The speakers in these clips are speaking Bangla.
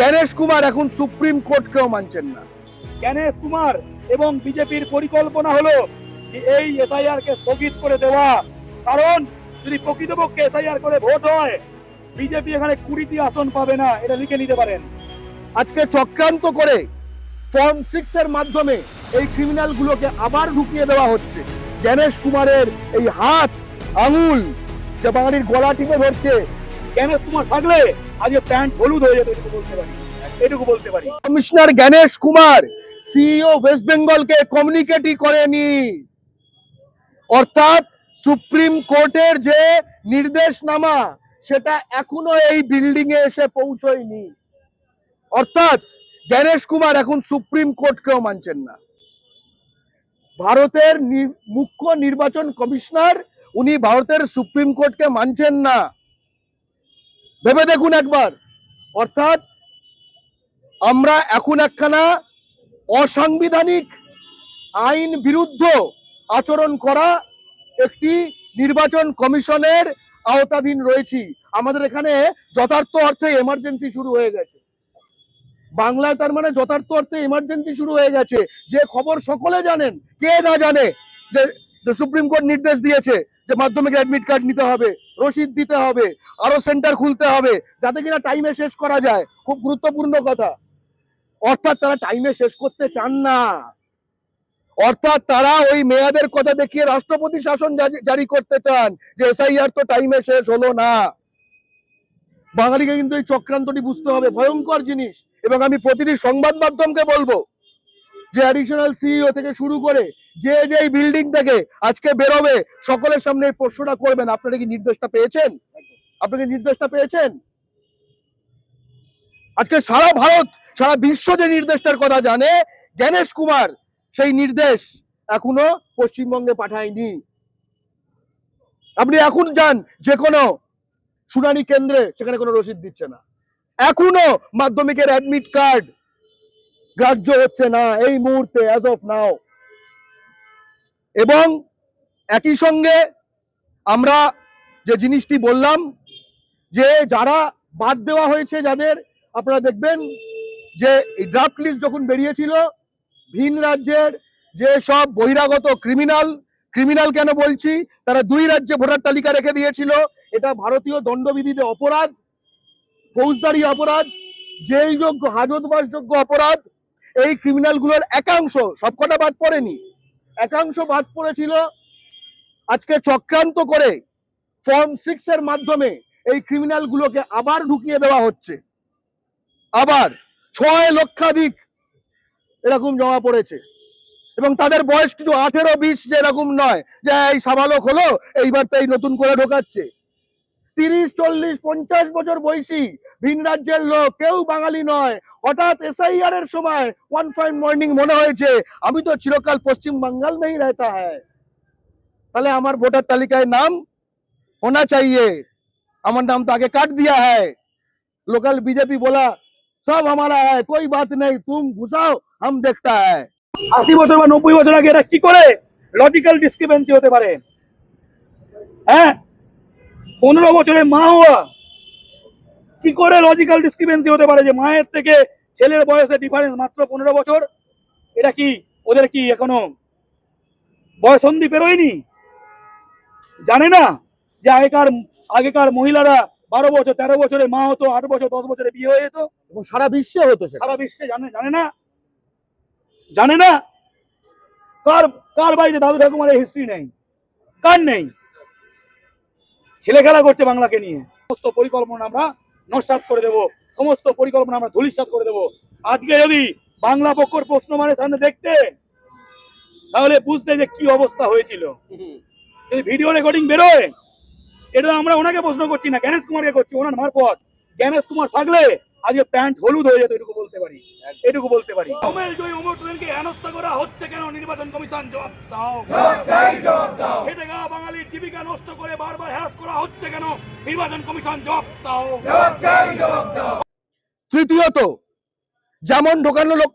জ্ঞানেশ কুমার এখন সুপ্রিম কোর্টকেও মানছেন না। জ্ঞানেশ কুমার এবং বিজেপির পরিকল্পনা হলো যে এই এসআইআর কে স্থগিত করে দেওয়া। কারণ যদি প্রকৃতপক্ষে এসআইআর করে ভোট হয় বিজেপি এখানে কুড়িটি আসন পাবে না এটা লিখে নিতে পারেন। আজকে চক্রান্ত করে ফর্ম সিক্স এর মাধ্যমে এই ক্রিমিনাল গুলোকে আবার ঢুকিয়ে দেওয়া হচ্ছে। জ্ঞানেশ কুমারের এই হাত আঙুল যে বাঙালির গলা টিপে ধরছে জ্ঞানেশ কুমার থাকলে? আজকে প্যান্ট হলুদ হয়ে যেত বলতে পারি। এটুকু বলতে পারি। Commissioner Gyanesh Kumar CEO west বেঙ্গলকে কমিউনিকেটই করেনি। অর্থাৎ সুপ্রিম কোর্টের যে নির্দেশনামা, সেটা এখনও এই বিল্ডিং এ এসে পৌঁছয়নি। অর্থাৎ জ্ঞানেশ কুমার এখন সুপ্রিম কোর্টকেও মানছেন না। ভারতের মুখ্য নির্বাচন কমিশনার, উনি ভারতের সুপ্রিম কোর্টকে মানছেন না। ভেবে দেখুন একবার। অর্থাৎ আমরা এখন একখানা অসাংবিধানিক আইন বিরুদ্ধ আচরণ করা একটি নির্বাচন কমিশনের আওতাধীন রয়েছি। আমাদের এখানে যথার্থ অর্থে এমার্জেন্সি শুরু হয়ে গেছে। বাংলায় তার মানে যথার্থ অর্থে এমার্জেন্সি শুরু হয়ে গেছে। যে খবর সকলে জানেন, কে না জানে যে সুপ্রিম কোর্ট নির্দেশ দিয়েছে যে মাধ্যমিক অ্যাডমিট কার্ড নিতে হবে, রসিদ দিতে হবে, আরও সেন্টার খুলতে হবে, যাতে কিনা টাইমে শেষ করা যায়। খুব গুরুত্বপূর্ণ কথা। অর্থাৎ তারা টাইমে শেষ করতে চান না। অর্থাৎ তারা ওই মেয়াদের কথা দেখিয়ে রাষ্ট্রপতি শাসন জারি- করতে চান যে এসআইআর তো টাইমে শেষ হলো না। বাঙালিকে কিন্তু এই চক্রান্তটি বুঝতে হবে। ভয়ঙ্কর জিনিস। এবং আমি প্রতিটি সংবাদ মাধ্যমকে বলব যে অ্যাডিশনাল সিইও থেকে শুরু করে যে যে বিল্ডিং থেকে আজকে বেরোবে, সকলের সামনে এই প্রশ্নটা করবেন। আপনারা কি নির্দেশটা পেয়েছেন? আপনাকে নির্দেশটা পেয়েছেন? আজকে সারা ভারত, সারা বিশ্ব যে নির্দেশটার কথা জানে, জ্ঞানেশ কুমার সেই নির্দেশ এখনও পশ্চিমবঙ্গে পাঠায়নি। আপনি এখন যান, যে কোনো শুনানি কেন্দ্রে, সেখানে কোনো রসিদ দিচ্ছে না। এখনও মাধ্যমিকের অ্যাডমিট কার্ড গ্রাহ্য হচ্ছে না, এই মুহূর্তে অ্যাজ অফ নাও এবং একই সঙ্গে আমরা যে জিনিসটি বললাম যে যারা বাদ দেওয়া হয়েছে যাদের, আপনারা দেখবেন যে এই ড্রাফট লিস্ট যখন বেরিয়েছিল, ভিন রাজ্যের যে সব বহিরাগত ক্রিমিনাল ক্রিমিনাল কেন বলছি, তারা দুই রাজ্যে ভোটার তালিকা রেখে দিয়েছিল। এটা ভারতীয় দণ্ডবিধিতে অপরাধ, ফৌজদারি অপরাধ, জেলযোগ্য, হাজতবাসযোগ্য অপরাধ, এই ক্রিমিনালগুলোর একাংশ সবকটা বাদ পড়েনি। একাংশ বাদ পড়েছিল। আজকে চক্রান্ত করে ফর্ম সিক্স এর মাধ্যমে এই ক্রিমিনালগুলোকে আবার ঢুকিয়ে দেওয়া হচ্ছে। আবার ছয় লক্ষাধিক এরকম জমা পড়েছে। এবং তাদের বয়স কিছু আঠেরো বিশ যে এরকম নয়, যে এই সাবালক হলো, এইবার তাই নতুন করে ঢোকাচ্ছে। তিরিশ চল্লিশ পঞ্চাশ বছর বয়সী ভিন রাজ্যের লোক কেউ বাঙালি নয় হঠাৎ এসআইআর এর সময় ওয়ান ফাইন মর্নিং মনে হয়েছে আমি তো চিরকাল পশ্চিম বাঙ্গাল में ही रहता है তাহলে আমার ভোটার তালিকায় নাম होना चाहिए আমার नाम तो आगे काट दिया है लोकल बीजेपी बोला सब हमारा है कोई बात नहीं तुम घुसाओ हम देखता है আশি বছর বা নব্বই বছর আগে এটা কি করে লজিক্যাল ডিসক্রিপেন্সি হতে পারে হ্যাঁ পনেরো বছরে মা হওয়া। কি করে লজিক্যাল ডিসক্রিপেন্সি হতে পারে যে মায়ের থেকে ছেলের বয়সের ডিফারেন্স মাত্র পনেরো বছর? এটা কি? ওদের কি এখনও বয়সন্ধি পেরোয়নি? জানে না যে আগেকার আগেকার মহিলারা বারো বছর তেরো বছরে মা হতো আট বছর দশ বছরে বিয়ে হয়ে যেত। এবং সারা বিশ্বে হতো সারা বিশ্বে জানে জানে না। জানে না? কার কার বাড়িতে দাদু ঠাকুমার হিস্ট্রি নেই? কার নেই? ছেলে খেলা করছে বাংলাকে নিয়ে। সমস্ত পরিকল্পনা আমরা নস্বাত করে দেব। সমস্ত পরিকল্পনা আমরা ধূলিসাৎ করে দেব। আজকে যদি বাংলা পক্ষর প্রশ্ন মানে সামনে দেখতে, তাহলে বুঝতে যে কি অবস্থা হয়েছিল। যদি ভিডিও রেকর্ডিং বেরোয়, এটা আমরা ওনাকে প্রশ্ন করছি না, জ্ঞানেশ কুমারকে করছি, ওনার মারফত। জ্ঞানেশ কুমার থাকলে আজকে প্যান্ট হলুদ হয়ে যেত এটুকু বলতে পারি। এটুকু বলতে পারি। জয় হেনস্থা করা হচ্ছে কেন? নির্বাচন কমিশন জবাব দাও। খেটে গা বাঙালির জীবিকা নষ্ট করে বারবার হ্যারাস করা হচ্ছে কেন? নির্বাচন কমিশন জবাব দাও। তৃতীয়ত যেমন ঢোকানো লোক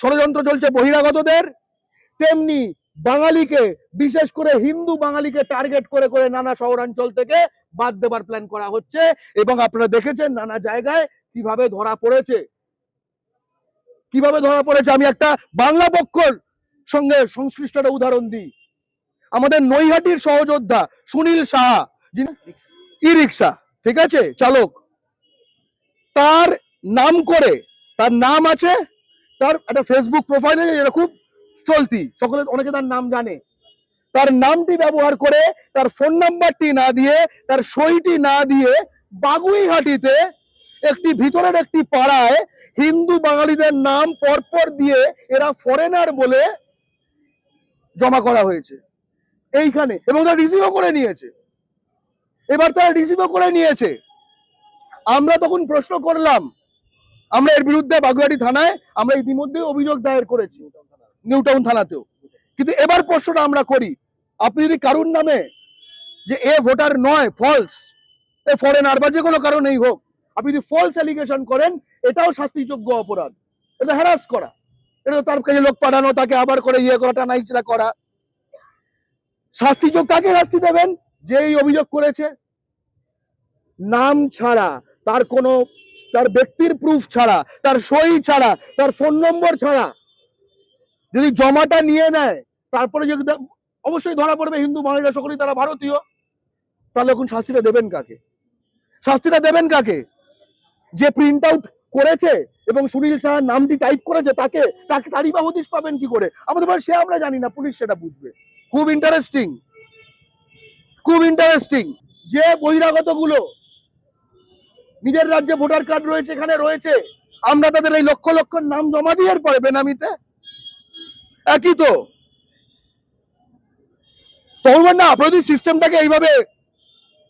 ষড়যন্ত্র চলছে বহিরাগতদের তেমনি বাঙালিকে বিশেষ করে হিন্দু বাঙালিকে টার্গেট করে করে নানা শহরাঞ্চল থেকে বাদ দেবার প্ল্যান করা হচ্ছে। এবং আপনারা দেখেছেন নানা জায়গায় কীভাবে ধরা পড়েছে? কীভাবে ধরা পড়েছে? আমি একটা বাংলা পক্ষর সঙ্গে সংশ্লিষ্ট উদাহরণ দিই। আমাদের নৈহাটির সহযোদ্ধা সুনীল সাহা ই রিক্সা ঠিক আছে? চালক। তার নাম করে, তার নাম আছে, তার একটা ফেসবুক প্রোফাইলে এটা খুব চলতি, সকলে অনেকে তার নাম জানে। তার নামটি ব্যবহার করে, তার ফোন নাম্বারটি না দিয়ে, তার সইটি না দিয়ে বাগুইহাটিতে একটি ভিতরের একটি পাড়ায় হিন্দু বাঙালিদের নাম পরপর দিয়ে এরা ফরেনার বলে জমা করা হয়েছে। এইখানে। এবং তারা রিসিভও করে নিয়েছে। এবার তারা রিসিভও করে নিয়েছে। আমরা তখন প্রশ্ন করলাম, আমরা এর বিরুদ্ধে বাগুইহাটি থানায় আমরা ইতিমধ্যে অভিযোগ দায়ের করেছি নিউ টাউন থানাতেও। কিন্তু এবার প্রশ্নটা আমরা করি, আপনি যদি কারুর নামে যে এ ভোটার নয় ফলস এ ফরেনার বা যে কোনো কারণেই হোক আপনি যদি ফলস অ্যালিগেশন করেন, এটাও শাস্তিযোগ্য অপরাধ। এটা হ্যারাস করা। এটা তার কাছে লোক পাঠানো, তাকে আবার করে ইয়ে করা টানা ইচড়া করা। শাস্তিযোগ কাকে শাস্তি দেবেন? যে এই অভিযোগ করেছে। নাম ছাড়া, তার কোনো, তার ব্যক্তির প্রুফ ছাড়া, তার সই ছাড়া, তার ফোন নম্বর ছাড়া। যদি জমাটা নিয়ে নেয়, তারপরে যদি অবশ্যই ধরা পড়বে, হিন্দু বাঙালিরা সকলেই তারা ভারতীয়। তাহলে এখন শাস্তিটা দেবেন কাকে? শাস্তিটা দেবেন কাকে? যে প্রিন্ট আউট করেছে এবং সুনীল সাহার নামটি টাইপ করেছে, তাকে তাকে তারই বা হদিশ পাবেন কি করে? আমাদের সে আমরা জানি না, পুলিশ সেটা বুঝবে। খুব ইন্টারেস্টিং খুব ইন্টারেস্টিং যে বহিরাগতগুলো নিজের রাজ্যে ভোটার কার্ড রয়েছে, এখানে রয়েছে, আমরা তাদের এই লক্ষ লক্ষ নাম জমা দিয়ে পরে বেনামিতে, একই তো। তখন না আপনি যদি সিস্টেমটাকে এইভাবে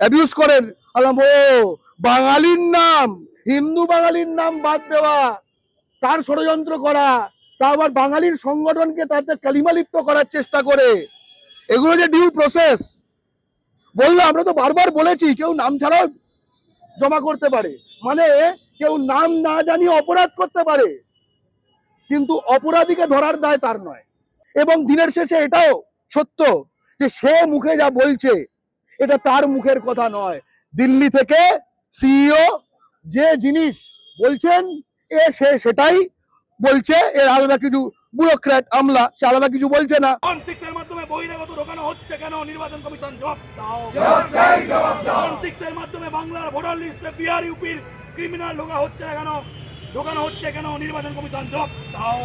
অ্যাবিউজ করেন, আলাম, ও, বাঙালির নাম হিন্দু বাঙালির নাম বাদ দেওয়া, তার ষড়যন্ত্র করা, তা আবার বাঙালির সংগঠনকে তাতে কালিমালিপ্ত করার চেষ্টা করে। এগুলো যে ডিউ প্রসেস বলল, আমরা তো বারবার বলেছি, কেউ নাম ছাড়াও জমা করতে পারে। মানে কেউ নাম না জানিয়ে অপরাধ করতে পারে, কিন্তু অপরাধীকে ধরার দায় তার নয়। এবং দিনের শেষে এটাও সত্য যে সে মুখে যা বলছে, এটা তার মুখের কথা নয়। দিল্লি থেকে সিইও যে জিনিস বলছেন এ সে সেটাই বলছে। এর আলাদা কিছু ব্যুরোক্র্যাট আমলা সে আলাদা কিছু বলছে না। মাধ্যমে বহিরাগত ঢোকানো হচ্ছে কেন? নির্বাচন কমিশন জবাব দাও। ওয়ান মাধ্যমে বাংলার ভোটার লিস্টে বিহার ইউপির ক্রিমিনাল ঢোকা হচ্ছে না কেন? ঢোকানো হচ্ছে কেন? নির্বাচন কমিশন জবাব দাও।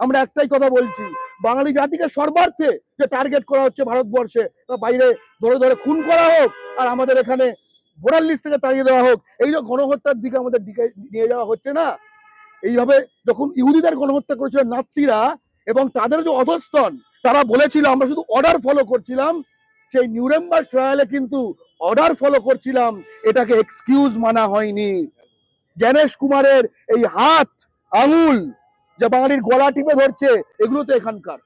আমরা একটাই কথা বলছি বাঙালি জাতিকে সর্বার্থে যে টার্গেট করা হচ্ছে ভারতবর্ষে বাইরে ধরে ধরে খুন করা হোক আর আমাদের এখানে ভোটার লিস্ট থেকে তাড়িয়ে দেওয়া হোক, এই যে গণহত্যার দিকে আমাদের দিকে নিয়ে যাওয়া হচ্ছে না, এইভাবে যখন ইহুদিদের গণহত্যা করেছিল নাৎসিরা এবং তাদের যে অধস্তন, তারা বলেছিল, আমরা শুধু অর্ডার ফলো করছিলাম, সেই নিউরেম্বার ট্রায়ালে কিন্তু অর্ডার ফলো করছিলাম, এটাকে এক্সকিউজ মানা হয়নি। জ্ঞানেশ কুমারের এই হাত, আঙুল যে বাঙালির গলা টিপে ধরছে এগুলো তো এখানকার।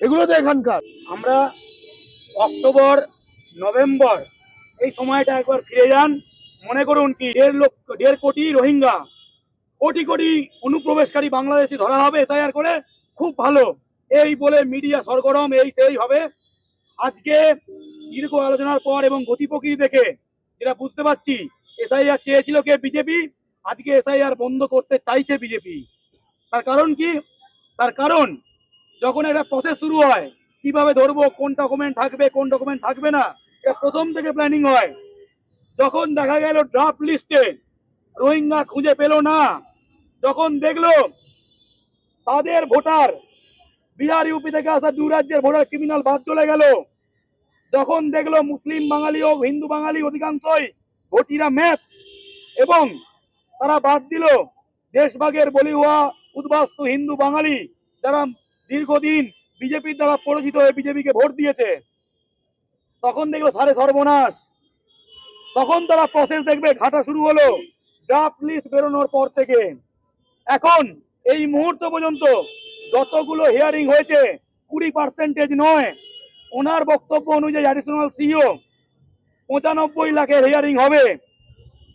এগুলো তো এখানকার। আমরা অক্টোবর, নভেম্বর এই সময়টা একবার ফিরে যান। মনে করুন কি, দেড় লক্ষ, দেড় কোটি রোহিঙ্গা। কোটি কোটি অনুপ্রবেশকারী বাংলাদেশি ধরা হবে এসআইআর করে। খুব ভালো। এই বলে মিডিয়া সরগরম, এই সেই হবে। আজকে দীর্ঘ আলোচনার পর এবং গতি প্রকৃতি দেখে যেটা বুঝতে পারছি, এসআইআর চেয়েছিল কে? বিজেপি। আজকে এসআইআর বন্ধ করতে চাইছে বিজেপি। তার কারণ কি? তার কারণ, যখন একটা প্রসেস শুরু হয়, কীভাবে ধরবো, কোন ডকুমেন্ট থাকবে, কোন ডকুমেন্ট থাকবে না প্রথম থেকে প্ল্যানিং হয়। যখন দেখা গেল ড্রাফট লিস্টে রোহিঙ্গা খুঁজে পেল না, যখন দেখল তাদের ভোটার বিহার ইউপি থেকে আসা দু রাজ্যের ভোটার ক্রিমিনাল বাদ চলে গেল, যখন দেখল মুসলিম বাঙালি ও হিন্দু বাঙালি অধিকাংশই ভোটিরা ম্যাপ এবং তারা বাদ দিল দেশভাগের বলি হওয়া উদ্বাস্তু হিন্দু বাঙালি যারা দীর্ঘদিন বিজেপির দ্বারা পরিচিত হয়ে বিজেপিকে ভোট দিয়েছে। তখন দেখল সারে সর্বনাশ। তখন তারা প্রসেস দেখবে, ঘাটা শুরু হলো। ড্রাফট লিস্ট বেরোনোর পর থেকে। এখন, এই মুহূর্ত পর্যন্ত যতগুলো হিয়ারিং হয়েছে, কুড়ি পার্সেন্টেজ নয়। ওনার বক্তব্য অনুযায়ী অ্যাডিশনাল সিও পঁচানব্বই লাখের হিয়ারিং হবে।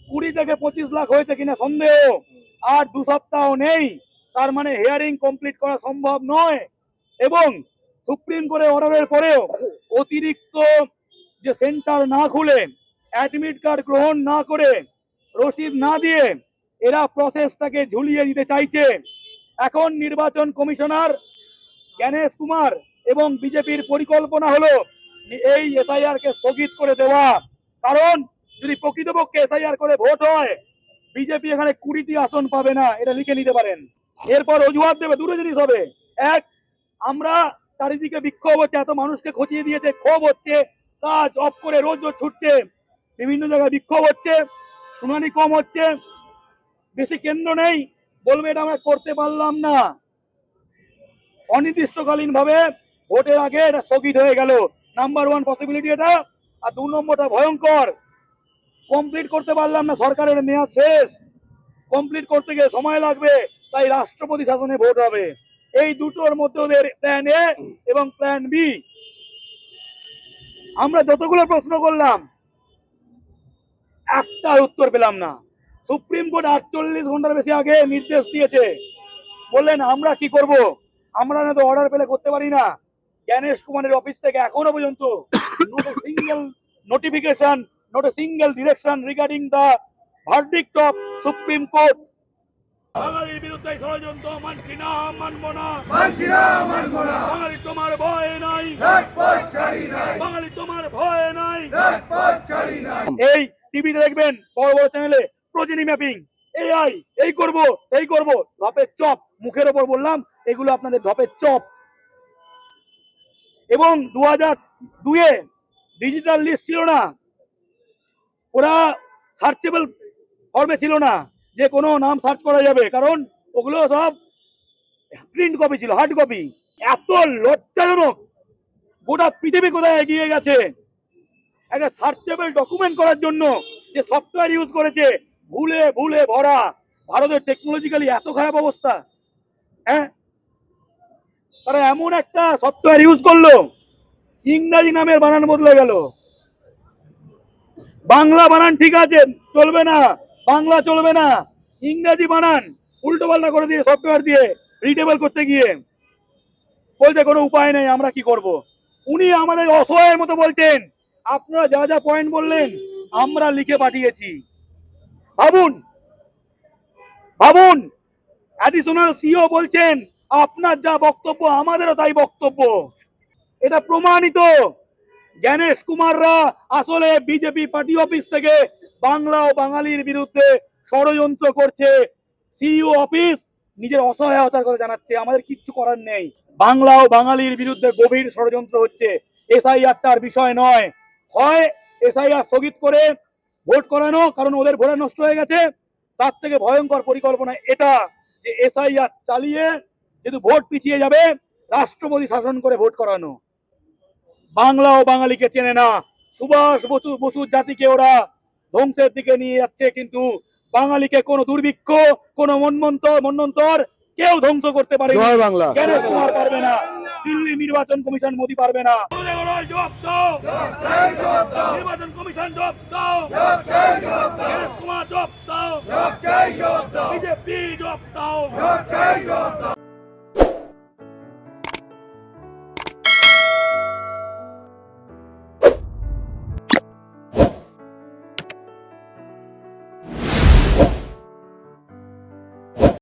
কুড়ি থেকে পঁচিশ লাখ হয়েছে কিনা সন্দেহ। আর দু সপ্তাহ নেই। তার মানে হিয়ারিং কমপ্লিট করা সম্ভব নয়। এবং সুপ্রিম কোর্টের অর্ডারের পরেও অতিরিক্ত যে সেন্টার না খুলে, অ্যাডমিট কার্ড গ্রহণ না করে, রসিদ না দিয়ে এরা প্রসেসটাকে ঝুলিয়ে দিতে চাইছে। এখন নির্বাচন কমিশনার জ্ঞানেশ কুমার এবং বিজেপির পরিকল্পনা হলো এই এসআইআর কে স্থগিত করে দেওয়া। কারণ যদি প্রকৃতপক্ষে এসআইআর করে ভোট হয়, বিজেপি এখানে কুড়িটি আসন পাবে না, এটা লিখে নিতে পারেন। এরপর অজুহাত দেবে দুটো জিনিস হবে। এক, আমরা চারিদিকে বিক্ষোভ হচ্ছে, এত মানুষকে খচিয়ে দিয়েছে, ক্ষোভ হচ্ছে, কাজ অফ করে রোজ রোজ ছুটছে, বিভিন্ন জায়গায় বিক্ষোভ হচ্ছে, শুনানি কম হচ্ছে, বেশি কেন্দ্র নেই, বলবে এটা আমরা করতে পারলাম না। অনির্দিষ্টকালীন ভাবে ভোটের আগে এটা স্থগিত হয়ে গেল। নাম্বার ওয়ান পসিবিলিটি এটা, আর দু নম্বরটা ভয়ঙ্কর। কমপ্লিট করতে পারলাম না, সরকারের মেয়াদ শেষ। কমপ্লিট করতে গিয়ে সময় লাগবে, তাই রাষ্ট্রপতি শাসনে ভোট হবে। এই দুটোর মধ্যে ওদের প্ল্যান এ এবং প্ল্যান বি আমরা যতগুলো প্রশ্ন করলাম একটার উত্তর পেলাম না। সুপ্রিম কোর্ট আটচল্লিশ ঘণ্টার বেশি আগে নির্দেশ দিয়েছে। বললেন, আমরা কি করব? আমরা না তো অর্ডার পেলে করতে পারি না। জ্ঞানেশ কুমারের অফিস থেকে এখনও পর্যন্ত not single notification not single direction regarding the verdict of supreme court বাঙালির বিরুদ্ধে ষড়যন্ত্র মানছি না মানবো না। মানছি না মানবো না। বাঙালি তোমার ভয় নাই। রাজপথ ছাড়ি নাই। বাঙালি তোমার ভয় নাই। রাজপথ ছাড়ি নাই। এই টিভিতে দেখবেন বড় বড় চ্যানেলে প্রতিনি ম্যাপিং এআই এই করব এই করব। ধপের চপ মুখের ওপর বললাম এগুলো আপনাদের ধপের চপ। এবং দু হাজার দুয়ে ডিজিটাল লিস্ট ছিল না। ওরা সার্চেবল ফর্মে ছিল না। যে কোনো নাম সার্চ করা যাবে, কারণ ওগুলো সব প্রিন্ট কপি ছিল হার্ড কপি এত লজ্জাজনক। গোটা পৃথিবী কোথায় এগিয়ে গেছে? একটা সার্চেবল ডকুমেন্ট করার জন্য যে সফটওয়্যার ইউজ করেছে, ভুলে ভুলে ভরা। ভারতের টেকনোলজিক্যালি এত খারাপ অবস্থা। হ্যাঁ? তারা এমন একটা সফটওয়্যার ইউজ করল, ইংরাজি নামের বানান বদলে গেল। বাংলা বানান ঠিক আছে, চলবে না। বাংলা চলবে না। ইংরাজি বানান, উল্টো পাল্টা করে দিয়ে সফটওয়্যার দিয়ে রিডেবল করতে গিয়ে। বলতে কোনো উপায় নেই, আমরা কি করব? উনি আমাদের অসহায়ের মতো বলছেন। আপনারা যা যা পয়েন্ট বললেন, আমরা লিখে পাঠিয়েছি। ভাবুন ভাবুন। অ্যাডিশনাল সিও বলছেন, আপনার যা বক্তব্য, আমাদেরও তাই বক্তব্য। এটা প্রমাণিত। জ্ঞানেশ কুমাররা আসলে বিজেপি পার্টি অফিস থেকে বাংলা ও বাঙালির বিরুদ্ধে ষড়যন্ত্র করছে। সিইও অফিস নিজের অসহায়তার কথা জানাচ্ছে, আমাদের কিচ্ছু করার নেই। বাংলা ও বাঙালির বিরুদ্ধে গভীর ষড়যন্ত্র হচ্ছে। এসআইআরটার বিষয় নয়। হয় এসআইআর স্থগিত করে ভোট করানো, কারণ ওদের ভোট নষ্ট হয়ে গেছে। তার থেকে ভয়ঙ্কর পরিকল্পনা এটা যে এসআইআর চালিয়ে যেহেতু ভোট পিছিয়ে যাবে, রাষ্ট্রপতি শাসন করে ভোট করানো। বাংলা ও বাঙালিকে চেনে না। সুভাষ বসু বসুর জাতিকে ওরা ধ্বংসের দিকে নিয়ে যাচ্ছে কিন্তু বাঙালিকে কোনো দুর্ভিক্ষ কোনো মন্মন্তর মন্বন্তর কেউ ধ্বংস করতে পারে বাংলা। কুমার পারবে না। দিল্লি নির্বাচন কমিশন মোদি পারবে না। জবাব দাও চাই জবাব দাও নির্বাচন কমিশন জবাব দাও জবাব চাই জবাব দাও জ্ঞানেশ কুমার জবাব দাও জবাব চাই জবাব দাও বিজেপি জবাব দাও জবাব চাই জবাব দাও